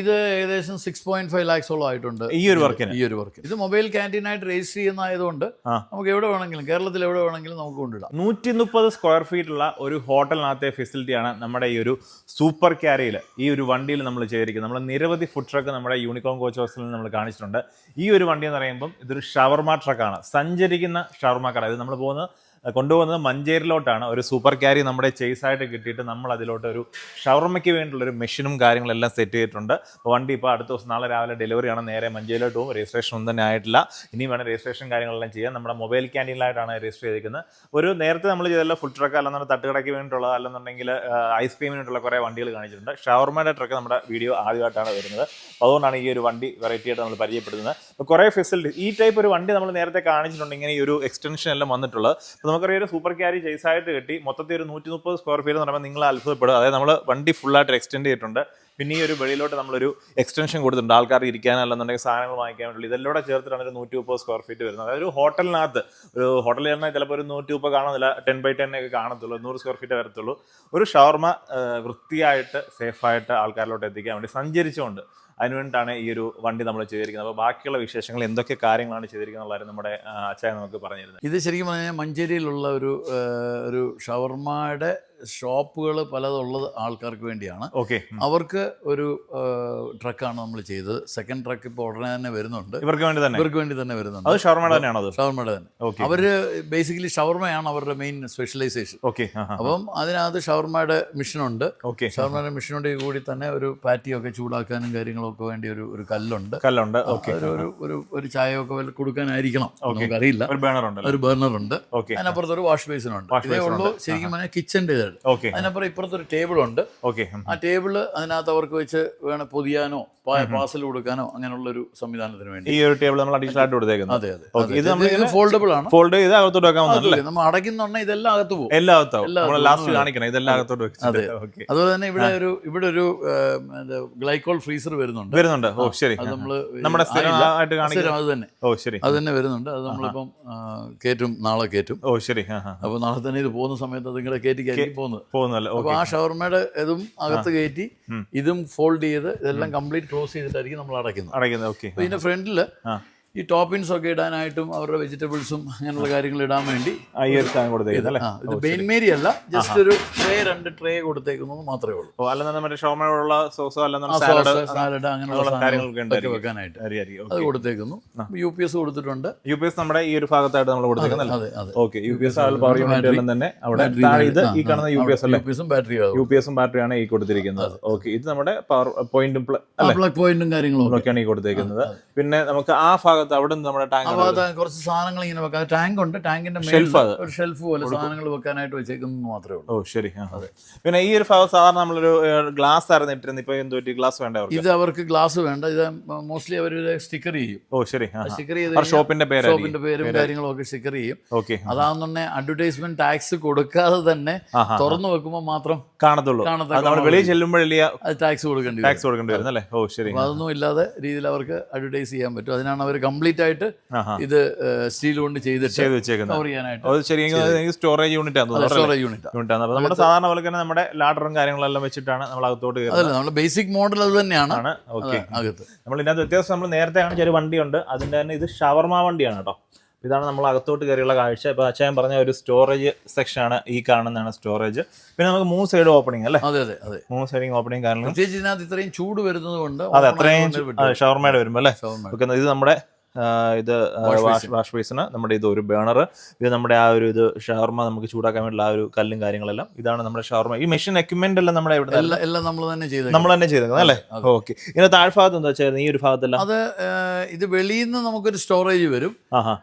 ഇത് ഏകദേശം six point five ലാക്സോളം ആയിട്ടുണ്ട്. ഈ ഒരു വർക്കിന്? ഈ ഒരു വർക്ക് ഇത് മൊബൈൽ ക്യാന്റീനായിട്ട് രജിസ്റ്റർ ചെയ്യുന്ന ആയതുകൊണ്ട് നമുക്ക് എവിടെ വേണമെങ്കിലും കേരളത്തിൽ എവിടെ വേണമെങ്കിലും നമുക്ക് കൊണ്ടിടാം നൂറ്റി മുപ്പത് സ്ക്വയർ ഫീറ്റ് ഉള്ള ഒരു ഹോട്ടലിനകത്തെ ഫെസിലിറ്റിയാണ് നമ്മുടെ ഈ ഒരു സൂപ്പർ ക്യാരിയിൽ ഈ ഒരു വണ്ടിയിൽ നമ്മൾ ചെയ്തിരിക്കുന്നത്. നമ്മൾ നിരവധി ഫുഡ് ട്രക്ക് നമ്മുടെ യൂണിക്കോൺ കോച്ച് ഹൗസിൽ നമ്മൾ കാണിച്ചിട്ടുണ്ട്. ഈ ഒരു വണ്ടി എന്ന് പറയുമ്പം ഇതൊരു ഷവർമ ട്രക്കാണ് സഞ്ചരിക്കുന്ന ഷവർമ കട. ഇത് നമ്മൾ പോകുന്നത് കൊണ്ടുപോകുന്നത് മഞ്ചേരിലോട്ടാണ് ഒരു സൂപ്പർ ക്യാരി നമ്മുടെ ചേസ് ആയിട്ട് കിട്ടിയിട്ട് നമ്മൾ അതിലോട്ട് ഒരു ഷവർമയ്ക്ക് വേണ്ടിയുള്ള ഒരു മെഷീനും കാര്യങ്ങളെല്ലാം സെറ്റ് ചെയ്തിട്ടുണ്ട്. വണ്ടി ഇപ്പോൾ അടുത്ത ദിവസം നാളെ രാവിലെ ഡെലിവറി ആണ്. നേരെ മഞ്ചേരിയിലോട്ട് പോകും. രജിസ്ട്രേഷൻ ഒന്നും തന്നെ ആയിട്ടില്ല. ഇനി വേണം രജിസ്ട്രേഷൻ കാര്യങ്ങളെല്ലാം ചെയ്യാം നമ്മുടെ മൊബൈൽ ക്യാന്റീനിലായിട്ടാണ് രജിസ്റ്റർ ചെയ്തിരിക്കുന്നത്. ഒരു നേരത്തെ നമ്മൾ ചെയ്തല്ല ഫുഡ് ട്രക്ക് അല്ലെന്നുണ്ടെങ്കിൽ തട്ടുകടയ്ക്ക് വേണ്ടിയിട്ടുള്ള അല്ലെന്നുണ്ടെങ്കിൽ ഐസ്ക്രീമിന് വേണ്ടിയിട്ടുള്ള കുറേ വണ്ടികൾ കാണിച്ചിട്ടുണ്ട്. ഷവർമയുടെ ട്രക്ക് നമ്മുടെ വീഡിയോ ആദ്യമായിട്ടാണ് വരുന്നത്. അതുകൊണ്ടാണ് ഈ ഒരു വണ്ടി വെറൈറ്റി ആയിട്ട് നമ്മൾ പരിചയപ്പെടുന്നത് കുറേ ഫെസിലിറ്റി ഈ ടൈപ്പ് ഒരു വണ്ടി നമ്മൾ നേരത്തെ കാണിച്ചിട്ടുണ്ട്. ഇങ്ങനെ ഈ ഒരു എക്സ്റ്റൻഷൻ എല്ലാം വന്നിട്ടുള്ളത്. നമുക്കറിയാം ഒരു സൂപ്പർ ക്യാരി ആയിട്ട് കിട്ടി. മൊത്തത്തിൽ ഒരു നൂറ്റി മുപ്പത് സ്ക്വയർ ഫീറ്റ് എന്ന് പറയുമ്പോൾ നിങ്ങൾ അത്ഭുതപ്പെടും അതായത് നമ്മൾ വണ്ടി ഫുള്ളായിട്ട് എക്സ്റ്റെൻഡ് ചെയ്തിട്ടുണ്ട്. പിന്നെ ഈ ഒരു വെളിയിലോട്ട് നമ്മളൊരു എക്സ്റ്റൻഷൻ കൊടുത്തിട്ടുണ്ട്. ആൾക്കാർ ഇരിക്കാനല്ലെന്നുണ്ടെങ്കിൽ സാധനങ്ങൾ വാങ്ങിക്കാൻ വേണ്ടി ഇതെല്ലാം ചേർത്തിട്ടാണ് ഒരു നൂറ്റി മുപ്പത് സ്ക്വയർ ഫീറ്റ് വരുന്നത്. അതായത് ഒരു ഹോട്ടലിനകത്ത് ഒരു ഹോട്ടലിൽ തന്നെ ചിലപ്പോൾ ഒരു നൂറ്റി മുപ്പത് കാണുന്നില്ല ടെൻ ബൈ ടെൻ ഒക്കെ കാണത്തുള്ളൂ നൂറ് സ്ക്വയർ ഫീറ്റ് വരത്തുള്ളൂ. ഒരു ഷവർമ വൃത്തിയായിട്ട് സേഫായിട്ട് ആൾക്കാരിലോട്ട് എത്തിക്കാൻ വേണ്ടി സഞ്ചരിച്ചുകൊണ്ട് അതിനു വേണ്ടിയിട്ടാണ് ഈ ഒരു വണ്ടി നമ്മൾ ചെയ്തിരിക്കുന്നത്. അപ്പോൾ ബാക്കിയുള്ള വിശേഷങ്ങൾ എന്തൊക്കെ കാര്യങ്ങളാണ് ചെയ്തിരിക്കുന്നത് നമ്മുടെ അച്ഛായ നമുക്ക് പറഞ്ഞിരുന്നത് ഇത് ശരിക്കും പറഞ്ഞാൽ മഞ്ചേരിയിലുള്ള ഒരു ഒരു ഷവർമയുടെ ഷോപ്പുകൾ പലതുള്ളത് ആൾക്കാർക്ക് വേണ്ടിയാണ്. ഓക്കെ. അവർക്ക് ഒരു ട്രക്കാണ് നമ്മൾ ചെയ്തത്. സെക്കൻഡ് ട്രക്ക് ഇപ്പോൾ ഉടനെ തന്നെ വരുന്നുണ്ട്. ഇവർക്ക് വേണ്ടി തന്നെ? ഇവർക്ക് വേണ്ടി തന്നെ വരുന്നുണ്ട്. അത് ഷവർമയുടെ തന്നെയാണോ അത്? ഷവർമയുടെ തന്നെ. ഓക്കെ. അവർ ബേസിക്കലി ഷവർമയാണ് അവരുടെ മെയിൻ സ്പെഷ്യലൈസേഷൻ. ഓക്കെ. അപ്പം അതിനകത്ത് ഷവർമയുടെ മിഷനുണ്ട്. ഓക്കെ. ഷവർമയുടെ മിഷനോട് കൂടി തന്നെ ഒരു പാറ്റിയൊക്കെ ചൂടാക്കാനും കാര്യങ്ങളൊക്കെ വേണ്ടി ഒരു ഒരു കല്ലുണ്ട്. കല്ലുണ്ട്. ഓക്കെ. ഒരു ഒരു ഒരു ചായയൊക്കെ കൊടുക്കാനായിരിക്കണം. നമുക്കറിയില്ല. ഒരു ബേണർ ഉണ്ട് ഒരു ബർണർ ഉണ്ട് അതിനപ്പുറത്ത് ഒരു വാഷ് ബേസിനുണ്ട്. ഇതേ ഉള്ളൂ ശരിക്കും പറഞ്ഞാൽ കിച്ചന്റെ ഇതാണ് ഓക്കെ. അതിനപ്പുറം ഇപ്പുറത്തൊരു ടേബിൾ ഉണ്ട് ഓക്കെ ആ ടേബിൾ അതിനകത്ത് അവർക്ക് വെച്ച് വേണം പൊതിയാനോ പാസൽ കൊടുക്കാനോ അങ്ങനെയുള്ള ഒരു സംവിധാനത്തിന് വേണ്ടി. ഈ ഒരു ടേബിൾ നമ്മൾ അഡീഷണൽ ആയിട്ട് കൊടുത്തേക്കുന്നത് അതെ അതെ. ഇത് നമ്മൾ ഫോൾഡബിൾ ആണ്. ഫോൾഡ് ചെയ്ത് അകത്തോട്ട് വെക്കാൻ നമ്മൾ അടയ്ക്കുന്നുണ്ടെങ്കിൽ ഇതെല്ലാം അകത്ത് പോകും. എല്ലാ അകത്താവും നമ്മൾ ലാസ്റ്റ് കാണിക്കണം ഇതെല്ലാം അകത്തോട്ട് അതെ. ഓക്കെ. അതുപോലെ തന്നെ ഇവിടെ ഒരു ഇവിടെ ഒരു ഗ്ലൈക്കോൾ ഫ്രീസർ വരുന്നുണ്ട്. വരുന്നുണ്ട്. ഓ ശരി. അത് നമ്മൾ നമ്മുടെ അത് തന്നെ. ഓ ശരി. അത് തന്നെ വരുന്നുണ്ട്. അത് നമ്മളിപ്പം കേറ്റും കയറ്റും നാളെ കേറ്റും. ഓ ശരി. അപ്പോൾ നാളെ തന്നെ ഇത് പോകുന്ന സമയത്ത് അത് ഇങ്ങനെ കയറ്റി കയറ്റി പോകുന്നത്. പോകുന്നല്ലേ അപ്പോൾ ആ ഷവർമയുടെ ഇതും അകത്ത് കയറ്റി ഇതും ഫോൾഡ് ചെയ്ത് ഇതെല്ലാം കംപ്ലീറ്റ് ക്ലോസ് ചെയ്തിട്ടായിരിക്കും നമ്മൾ അടയ്ക്കുന്നത്. അടയ്ക്കുന്നത്. ഓക്കെ. ഇതിന്റെ ഫ്രണ്ടിൽ. ഈ ടോപ്പിൻസ് ഒക്കെ ഇടാനായിട്ടും അവരുടെ വെജിറ്റബിൾസും അങ്ങനെയുള്ള കാര്യങ്ങൾ ഇടാൻ വേണ്ടി കൊടുത്തേക്കുന്നത് ഇത് ബെയിൻമേരി അല്ല ജസ്റ്റ് ഒരു ട്രേ രണ്ട് ട്രേ കൊടുത്തേക്കുന്നത് മാത്രമേ ഉള്ളൂ. ഷോമയുള്ള സോസോ സാലഡ് അങ്ങനെയുള്ള. വെക്കാനായിട്ട്. അത് കൊടുത്തേക്കുന്നു. യു പി എസ് കൊടുത്തിട്ടുണ്ട്. യു പി എസ് നമ്മുടെ ഈ ഒരു ഭാഗത്തായിട്ട് നമ്മൾ ഓക്കെ യു പി എസ് തന്നെ അവിടെ ഇത് ഈ കാണുന്ന U P S U P എസും ബാറ്ററി യു പി എസും ബാറ്ററിയാണ് ഈ കൊടുത്തിരിക്കുന്നത്. ഓക്കെ ഇത് നമ്മുടെ പവർ പോയിന്റും പ്ലഗ് പോയിന്റും കാര്യങ്ങളും ഒക്കെ. ഒക്കെയാണ് ഈ കൊടുത്തേക്കുന്നത്. പിന്നെ നമുക്ക് ആ ഭാഗത്ത് അവിടെ നിന്ന് നമ്മുടെ ടാങ്ക് കുറച്ച് സാധനങ്ങൾ ഇങ്ങനെ വെക്കാം. ടാങ്ക് ഉണ്ട്. ടാങ്കിന്റെ ഷെൽഫ്. ഒരു ഷെൽഫ് പോലെ സാധനങ്ങൾ വെക്കാനായിട്ട് വെച്ചേക്കുന്നത് മാത്രമേ ഉള്ളൂ. ഓ ശരി. പിന്നെ ഈ ഒരു ഭാഗം സാധാരണ നമ്മളൊരു ഗ്ലാസ് ആയിരുന്നു ഇട്ടിരുന്നത്. ഇപ്പൊ എന്തോ ഗ്ലാസ് വേണ്ട ഇത് അവർക്ക് ഗ്ലാസ് വേണ്ട. ഇത് മോസ്റ്റ്ലി അവർ സ്റ്റിക്കർ ചെയ്യും. ഓ ശരി. സ്റ്റിക്കർ ചെയ്ത് ഷോപ്പിന്റെ പേര് ഷോപ്പിന്റെ പേരും കാര്യങ്ങളും ഒക്കെ സ്റ്റിക്കർ ചെയ്യും. ഓക്കെ. അതാണെന്നുണ്ടെങ്കിൽ അഡ്വർടൈസ്മെന്റ് ടാക്സ് കൊടുക്കാതെ തന്നെ തുറന്നു വെക്കുമ്പോൾ മാത്രം കാണത്തുള്ളൂ. നമ്മൾ വെളിയിൽ ചെല്ലുമ്പോഴല്ലേ ടാക്സ് കൊടുക്കേണ്ടി ടാക്സ് കൊടുക്കേണ്ടി വരുന്നത് അല്ലേ ഓ ശരി. അതൊന്നും ഇല്ലാതെ രീതിയിൽ അവർക്ക് അഡ്വർടൈസ് ചെയ്യാൻ പറ്റും. അതിനാണ് അവർ കംപ്ലീറ്റ് ആയിട്ട് ഇത് സ്റ്റീൽ കൊണ്ട് ചെയ്തിട്ട് ചെയ്ത് വെച്ചേക്കുന്നത്. ചെയ്യാനായിട്ട് സ്റ്റോറേജ് യൂണിറ്റ് ആണ് സ്റ്റോറേജ് യൂണിറ്റ് യൂണിറ്റ് ആണ്. അപ്പോൾ നമ്മുടെ സാധാരണ പോലെ തന്നെ നമ്മുടെ ലാഡറും കാര്യങ്ങളെല്ലാം വെച്ചിട്ടാണ് നമ്മൾ അകത്തോട്ട് അതല്ല നമ്മുടെ ബേസിക് മോഡൽ അത് തന്നെയാണ്. ഓക്കെ അകത്ത്. നമ്മൾ ഇതിനകത്ത് വ്യത്യാസം നമ്മൾ നേരത്തെ കാണിച്ച ഒരു വണ്ടിയുണ്ട് അതിന്റെ തന്നെ ഇത് ഷവർമ വണ്ടിയാണ് കേട്ടോ. ഇതാണ് നമ്മൾ അകത്തോട്ട് കയറിയുള്ള കാഴ്ച. ഇപ്പോൾ അച്ഛൻ പറഞ്ഞ ഒരു സ്റ്റോറേജ് സെക്ഷനാണ് ഈ കാണുന്നതാണ് സ്റ്റോറേജ് പിന്നെ നമുക്ക് മൂന്ന് സൈഡ് ഓപ്പണിംഗ് അല്ലേ? അതെ അതെ അതെ. മൂന്ന് സൈഡിങ് ഓപ്പണിംഗ് കാരണം പ്രത്യേകിച്ച് ഇതിനകത്ത് ഇത്രയും ചൂട് വരുന്നത് കൊണ്ട് അതെ അത്രയും. ഷവർമയുടെ വരുമ്പോൾ അല്ലേ? ഇത് നമ്മുടെ ഇത് വാഷ് വാഷ് ബേസിന് നമ്മുടെ ഇത് ഒരു ബേണർ ഇത് നമ്മുടെ ആ ഒരു ഇത് ഷവർമ നമുക്ക് ചൂടാക്കാൻ വേണ്ടിയുള്ള ആ ഒരു കല്ലും കാര്യങ്ങളെല്ലാം. ഇതാണ് നമ്മുടെ ഷവർമ. ഈ മെഷീൻ എക്യുപ്മെന്റ് എല്ലാം നമ്മുടെ ഇവിടെ എല്ലാം നമ്മൾ തന്നെ ചെയ്ത് നമ്മൾ തന്നെ ചെയ്തേക്കുന്നത് അല്ലേ? ഓക്കെ ഇതിന്റെ താഴ്ഭാഗത്ത് എന്താ വെച്ചാൽ ഈ ഒരു ഭാഗത്തെല്ലാം? അത് ഇത് വെളിയിൽ നിന്ന് നമുക്കൊരു സ്റ്റോറേജ് വരും.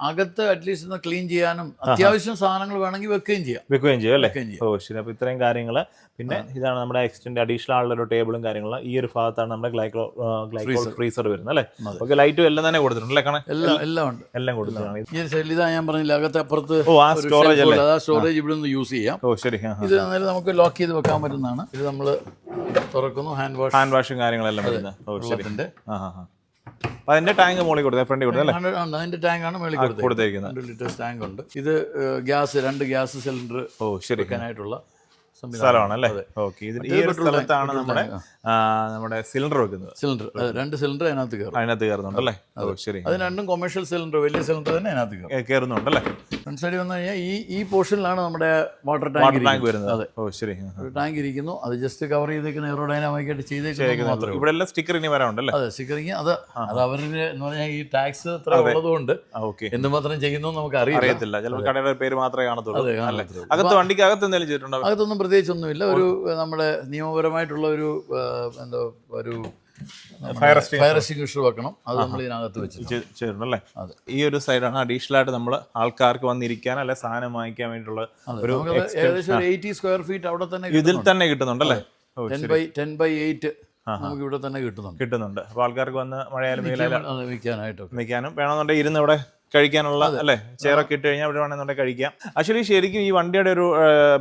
അകത്ത് അറ്റ്ലീസ്റ്റ് ഒന്ന് ക്ലീൻ ചെയ്യാനും അത്യാവശ്യം സാധനങ്ങൾ വേണമെങ്കിൽ വെക്കുകയും ചെയ്യാം. വെക്കുകയും ചെയ്യും അല്ലേ? ഓ ശരി. അപ്പൊ ഇത്രയും കാര്യങ്ങൾ പിന്നെ ഇതാണ് നമ്മുടെ എക്സ്റ്റൻഡ് അഡീഷണൽ ആളുടെ ഒരു ടേബിളും കാര്യങ്ങളും. ഈ ഒരു ഭാഗത്താണ് നമ്മുടെ ഗ്ലൈക്കോ ഗ്ലൈക്കോ ഫ്രീസർ വരുന്നത് അല്ലേ? ഓക്കെ ലൈറ്റും എല്ലാം തന്നെ കൊടുത്തിട്ടുണ്ട് അല്ലേ? കാണാൻ എല്ലാം എല്ലാം ഉണ്ട്. എല്ലാം കൊടുത്തതാണ് ഈ സൈഡിൽ ഇതാ ഞാൻ പറഞ്ഞില്ല അകത്ത് അപ്പുറത്ത് ഓ ആ ഒരു സ്റ്റോറേജ് shelf അല്ലേ? പോലെ, ആ സ്റ്റോറേജ് ഇവിടെ നിന്ന് യൂസ് ചെയ്യാം. ഓ ശരി. ഇത് എന്നാലും നമുക്ക് ലോക്ക് ചെയ്ത് വെക്കാൻ പറ്റുന്നതാണ്. ഇത് നമ്മൾ തുറക്കുന്നു ഹാൻഡ് വാഷ് ഹാൻഡ് വാഷും കാര്യങ്ങളെല്ലാം വരുന്നത്. ഓ ശരി. വെള്ളത്തിന്റെ ആ ആ ആ. അപ്പൊ അതിന്റെ ടാങ്ക് മുകളിൽ കൊടുത്തത് ഫ്രണ്ടിൽ കൊടുത്തത് അല്ലേ? അതിന്റെ ആണ് മേളിൽ കൊടുത്തത് കൊടുത്തിരിക്കുന്നത് രണ്ട് ലിറ്റേഴ്സ് ടാങ്ക് ഉണ്ട്. ഇത് ഗ്യാസ് രണ്ട് ഗ്യാസ് സിലിണ്ടർ ഓ ശരി. വെക്കാനായിട്ടുള്ള സ്ഥലമാണ് അല്ലേ. ഓക്കെ. ഈ ഒരു സ്ഥലത്താണ് നമ്മുടെ നമ്മുടെ സിലിണ്ടർ വെക്കുന്നത്. സിലിണ്ടർ രണ്ട് സിലിണ്ടർ അതിനകത്ത് കയറും. അതിനകത്ത് കയറുന്നുണ്ട് അല്ലേ? ശരി. അത് രണ്ടും കൊമേഴ്ഷ്യൽ സിലിണ്ടർ വലിയ സിലിണ്ടർ തന്നെ അതിനകത്ത് കയറും. കയറുന്നുണ്ട് അല്ലേ? ഫ്രണ്ട് സൈഡിൽ വന്നു കഴിഞ്ഞാൽ ഈ ഈ പോർഷനിലാണ് നമ്മുടെ വാട്ടർ ടാങ്ക് ടാങ്ക് വരുന്നത്. അതെ. ഓ ശരി. ഒരു ടാങ്ക് ഇരിക്കുന്നു. അത് ജസ്റ്റ് കവർ ചെയ്തേക്കുന്ന എയറോഡൈനാമിക് ആയിട്ട് ചെയ്തേക്കുന്നത് ഇവിടെ എല്ലാം സ്റ്റിക്കർ ഇനി വരാനുണ്ടല്ലേ അതെ സ്റ്റിക്കറിങ് അത് അത് അവരുടെ എന്ന് പറഞ്ഞാൽ ഈ ടാക്സ് ഇത്ര ഉള്ളതുകൊണ്ട് എന്തുമാത്രം ചെയ്യുന്നു നമുക്ക് അറിയത്തില്ല. ചിലപ്പോൾ കടയുടെ പേര് മാത്രമേ കാണത്തുള്ളൂ. അകത്ത് വണ്ടിക്ക് അകത്ത് എന്തെങ്കിലും ചെയ്തിട്ടുണ്ടോ? അകത്തൊന്നും പ്രത്യേകിച്ചൊന്നുമില്ല. ഒരു നമ്മുടെ നിയമപരമായിട്ടുള്ള ഒരു എന്തോ ഒരു ഫയർ ഫയർ എക്സ്റ്റിംഗ്വിഷർ വെക്കണം. അത് നമ്മൾ ഇതിനകത്ത് വെച്ചിട്ടുണ്ട് ചെയ്- അതെ. ഈ ഒരു സൈഡാണ് അഡീഷണൽ ആയിട്ട് നമ്മൾ ആൾക്കാർക്ക് വന്നിരിക്കാൻ അല്ലെ സാധനം വാങ്ങിക്കാൻ വേണ്ടിയിട്ടുള്ള ഒരു ഏകദേശം എയ്റ്റി സ്ക്വയർ ഫീറ്റ് അവിടെ തന്നെ ഇതിൽ തന്നെ കിട്ടുന്നുണ്ടല്ലേ? Ten by ten by eight നമുക്ക് ഇവിടെ തന്നെ കിട്ടുന്നുണ്ട്. കിട്ടുന്നുണ്ട്. അപ്പൊ ആൾക്കാർക്ക് വന്ന് മഴയാലും വെയിലായാലും അത് വിൽക്കാനായിട്ടൊക്കെ നിൽക്കാനും വേണമെന്നുണ്ടെങ്കിൽ ഇരുന്ന് ഇവിടെ കഴിക്കാനുള്ള അല്ലേ? ചെയറൊക്കെ ഇട്ട് കഴിഞ്ഞാൽ ഇവിടെ വേണമെന്നുണ്ടെങ്കിൽ കഴിക്കാം. ആക്ച്വലി ശരിക്കും ഈ വണ്ടിയുടെ ഒരു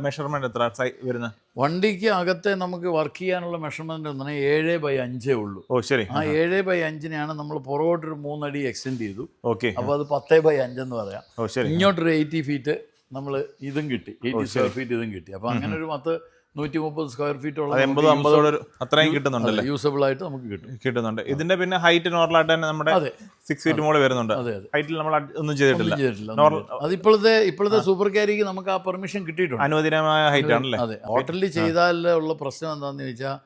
മെഷർമെന്റ് എത്ര വരുന്നത്? വണ്ടിക്ക് അകത്തെ നമുക്ക് വർക്ക് ചെയ്യാനുള്ള മെഷർമെന്റ് എന്ന് പറഞ്ഞാൽ ഏഴ് ബൈ അഞ്ചേ ഉള്ളൂ. ഓ ശരി. ആ ഏഴ് ബൈ അഞ്ചിനെയാണ് നമ്മൾ പുറകോട്ടൊരു മൂന്നടി എക്സ്റ്റെൻഡ് ചെയ്തു. ഓക്കെ. അപ്പോൾ അത് പത്തേ ബൈ അഞ്ചെന്ന് പറയാം. ഓ ശരി. ഇങ്ങോട്ടൊരു എയ്റ്റി ഫീറ്റ് നമ്മൾ ഇതും കിട്ടി. എയ്റ്റി സ്ക്വയർ ഫീറ്റ് ഇതും കിട്ടി. അപ്പോൾ അങ്ങനെ ഒരു പത്ത് നൂറ്റി മുപ്പത് സ്ക്വയർ ഫീറ്റ് അത് എൺപതും അമ്പതോടെ ഒരു അത്രയും കിട്ടുന്നുണ്ടല്ലേ? യൂസബിൾ ആയിട്ട് നമുക്ക് കിട്ടും. കിട്ടുന്നുണ്ട്. ഇതിന്റെ പിന്നെ ഹൈറ്റ് നോർമലായിട്ട് തന്നെ നമ്മുടെ സിക്സ് ഫീറ്റ് മുകളിൽ വരുന്നുണ്ട്. ഹൈറ്റിൽ നമ്മൾ ഒന്നും ചെയ്തിട്ടില്ല. അത് ഇപ്പോഴത്തെ ഇപ്പോഴത്തെ സൂപ്പർ ക്യാരിക്ക് നമുക്ക് ആ പെർമിഷൻ കിട്ടിയിട്ടുണ്ട്. അനുവദനീയമായ ഹൈറ്റ് ആണല്ലേ? ഹോട്ടലിൽ ചെയ്താലുള്ള പ്രശ്നം എന്താണെന്ന് ചോദിച്ചാൽ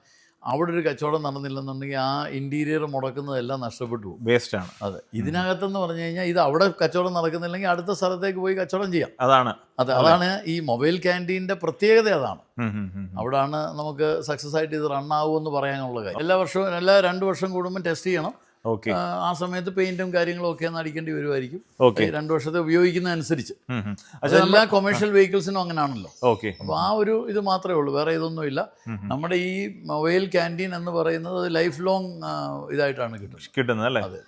അവിടെ ഒരു കച്ചവടം നടന്നില്ലെന്നുണ്ടെങ്കിൽ ആ ഇന്റീരിയർ മുടക്കുന്നതെല്ലാം നഷ്ടപ്പെട്ടു വേസ്റ്റ് ആണ്. അതെ. ഇതിനകത്തെന്ന് പറഞ്ഞു കഴിഞ്ഞാൽ ഇത് അവിടെ കച്ചവടം നടക്കുന്നില്ലെങ്കിൽ അടുത്ത സ്ഥലത്തേക്ക് പോയി കച്ചവടം ചെയ്യാം. അതാണ്. അതെ അതാണ് ഈ മൊബൈൽ ക്യാന്റീന്റെ പ്രത്യേകത അതാണ്. അവിടാണ് നമുക്ക് സക്സസ് ആയിട്ട് ഇത് എന്ന് പറയാനുള്ള കാര്യം. എല്ലാ വർഷവും എല്ലാ രണ്ട് വർഷം കൂടുമ്പോൾ ടെസ്റ്റ് ചെയ്യണം. ആ, ആ സമയത്ത് പെയിന്റും കാര്യങ്ങളും ഒക്കെ അടിക്കേണ്ടി വരുമായിരിക്കും രണ്ട് വർഷത്തെ ഉപയോഗിക്കുന്നതനുസരിച്ച്. അനുസരിച്ച്. എല്ലാ കൊമേഴ്ഷ്യൽ വെഹിക്കിൾസിനും അങ്ങനെയാണല്ലോ ഓക്കെ. അപ്പോൾ ആ ഒരു ഇത് മാത്രമേ ഉള്ളൂ വേറെ ഇതൊന്നുമില്ല നമ്മുടെ ഈ മൊബൈൽ ക്യാന്റീൻ എന്ന് പറയുന്നത് ലൈഫ് ലോങ് ഇതായിട്ടാണ് കിട്ടുന്നത്. കിട്ടുന്നത് അല്ലേ? അതെ.